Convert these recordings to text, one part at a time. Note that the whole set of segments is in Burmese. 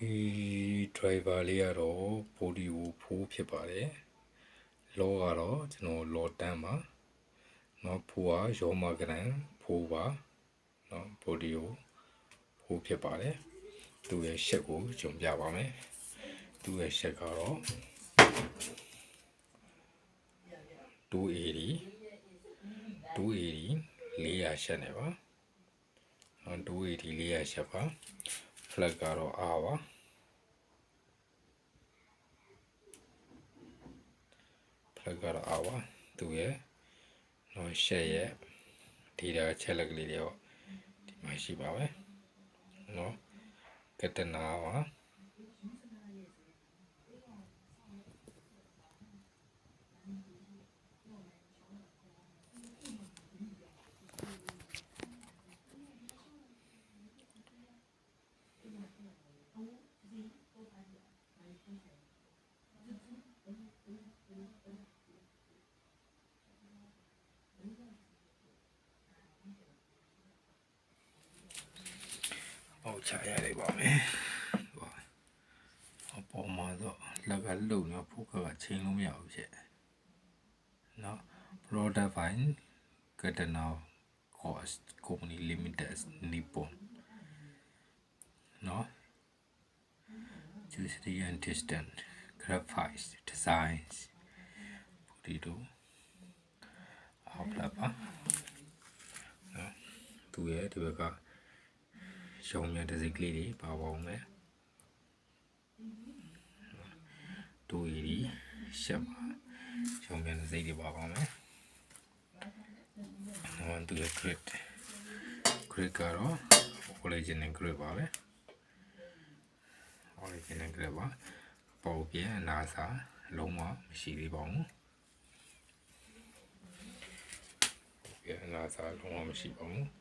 ဒီ driver လေးကတော့ body ကိုဖိုးဖြစ်ပါတယ်လောကတော့ကျွန်တော်လောတန်းပါเนาะဖိုးကရောမဂရန်ဖိုးပါเนาะ body ကိုဖိုးဖြစ်ပါတယ်သူ့ရဲ့ရှက်ကိုကြုံပြပါမယ်သူ့ရဲ့ရှက်ကတော့280 280 400ရှက်နေပါเนาะ280 400ရှက်ပါ flag ကတော့ R ပါ ကတော့ R ပါသူရဲ့နော် share ရဲ့ data ချက်လက်ကလေးတွေရောဒီမှာရှိပါပဲနော်ကတနာပါအောက် ချရလိုက်ပါမယ်ဟိုအပေါ်မှာတော့လက်ကလုံနေဖုတ်ကချိန်လို့မရဘူးဖြစ်နော် product file ကတနာ cost company limited nippon နော် Juicy and distant graphics designs ဒီတော့အောက်လာပါနော်သူရဲ့ဒီဘက်က ရှောင်းမြတ်တစ်စိတ်ကလေးတွေပါပါအောင်မယ်တူရီရှက်ပါရှောင်းမြတ်တစ်စိတ်တွေပါပါအောင်မယ်နော်သူရဲ့ grid grid ကတော့ original grid ပါပဲ original grid ပါပေါ်ပြအနာစာလုံးဝမရှိသေးပါဘူးပြအနာစာလုံးဝမရှိပါဘူး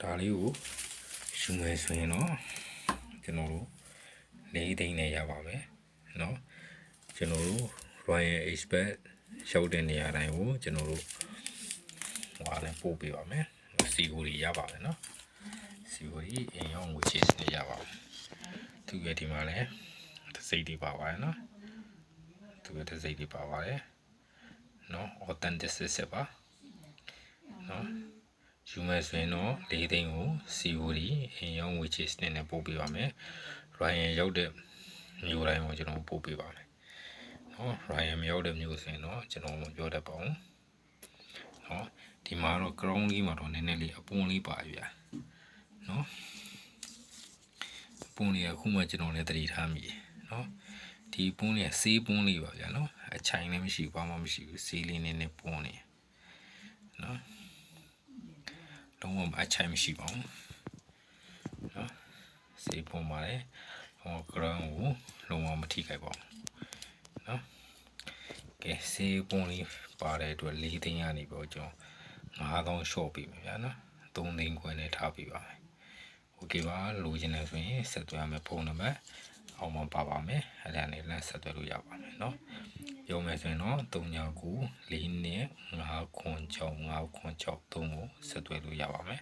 ဒါလေးကိုရှုမယ်ဆိုရင်တော့ကျွန်တော်တို့လေးသိန်းနဲ့ရပါမယ်เนาะကျွန်တော်တို့ Royal Expert ရှောက်တဲ့နေရာတိုင်းကိုကျွန်တော်တို့ဟိုအားနဲ့ပို့ပေးပါမယ်စီကိုကြီးရပါမယ်เนาะစီကိုကြီးအင်ရောင်းငွေချေစနေရပါမယ်သူရဲ့ဒီမှာလည်းတစ်စိတ်တွေပါပါတယ်เนาะသူရဲ့တစ်စိတ်တွေပါပါတယ်เนาะ authentic စစ်ပါเนาะ ယူမယ်ဆိုရင်တော့၄သိန်းကို COD အင်ရောင်းငွေချေစနစ်နဲ့ပို့ပေးပါမယ်။ Ryan ရောက်တဲ့မျိုးတိုင်းကိုကျွန်တော်ပို့ပေးပါမယ်။နော် Ryan မရောက်တဲ့မျိုးဆိုရင်တော့ကျွန်တော်မပြောတတ်ပါဘူး။နော်ဒီမှာတော့ ground လေးမှာတော့နည်းနည်းလေးအပွန်းလေးပါပြီ။နော်ပွန်းလေးကခုမှကျွန်တော်လည်းတတိထားမိ။နော်ဒီပွန်းလေးကဆေးပွန်းလေးပါဗျာနော်အချိုင်လည်းမရှိဘူးဘာမှမရှိဘူးဆေးလေးနည်းနည်းပွန်းနေ။နော် လုံးဝအချိုင်မရှိပါဘူးနော်စေးပုံပါတယ်ဟော ground ကိုလုံးဝမထိခိုက်ပါဘူးနော်ကဲစေးပုံလေးပါတဲ့အတွက်၄သိန်းရနေပေါ့ကျွန်တော်9000 short ပေးမယ်ဗျာနော်3သိန်းခွဲနဲ့ထားပေးပါမယ်โอเคပါလိုချင်တယ်ဆိုရင်ဆက်သွယ်ရမယ်ဖုန်းနံပါတ် အောက်မှာပါပါမယ်အဲ့ဒါနဲ့လက်ဆက်သွယ်လို့ရပါမယ်เนาะပြောမယ်ဆိုရင်တော့3994နဲ့5ခွန်6 5ခွန်6 3ကိုဆက်သွယ်လို့ရပါမယ်